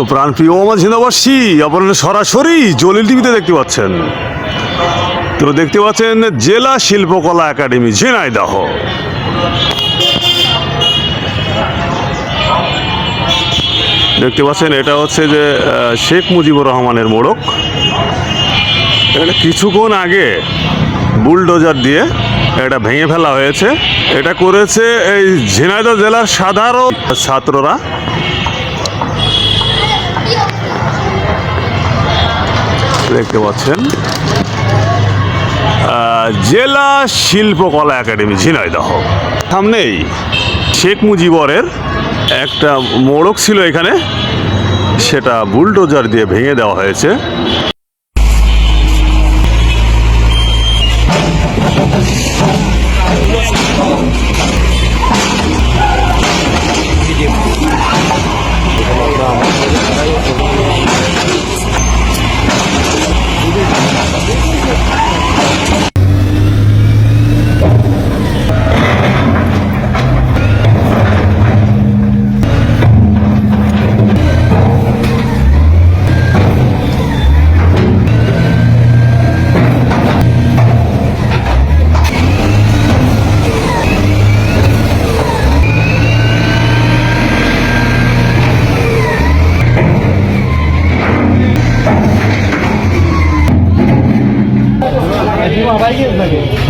তো প্রাণপ্রিয় আমার ঝিনাবাসী, আপনারা সরাসরি জলিল টিভিতে দেখতে পাচ্ছেন। তো দেখতে পাচ্ছেন জেলা শিল্পকলা একাডেমি, ঝিনাইদহ। দেখতে পাচ্ছেন, এটা হচ্ছে যে শেখ মুজিবুর রহমানের মোড়ক। এটা কিছুক্ষণ আগে বুলডোজার দিয়ে এটা ভেঙে ফেলা হয়েছে। এটা করেছে এই ঝিনাইদহ জেলার সাধারণ ছাত্ররা। দেখতে পাচ্ছেন। জেলা শিল্পকলা একাডেমি ঝিনাইদহ। সামনেই। শেখ মুজিবরের একটা মোড়ক ছিল এখানে। সেটা বুলডোজার দিয়ে ভেঙে দেওয়া হয়েছে। 在叶子那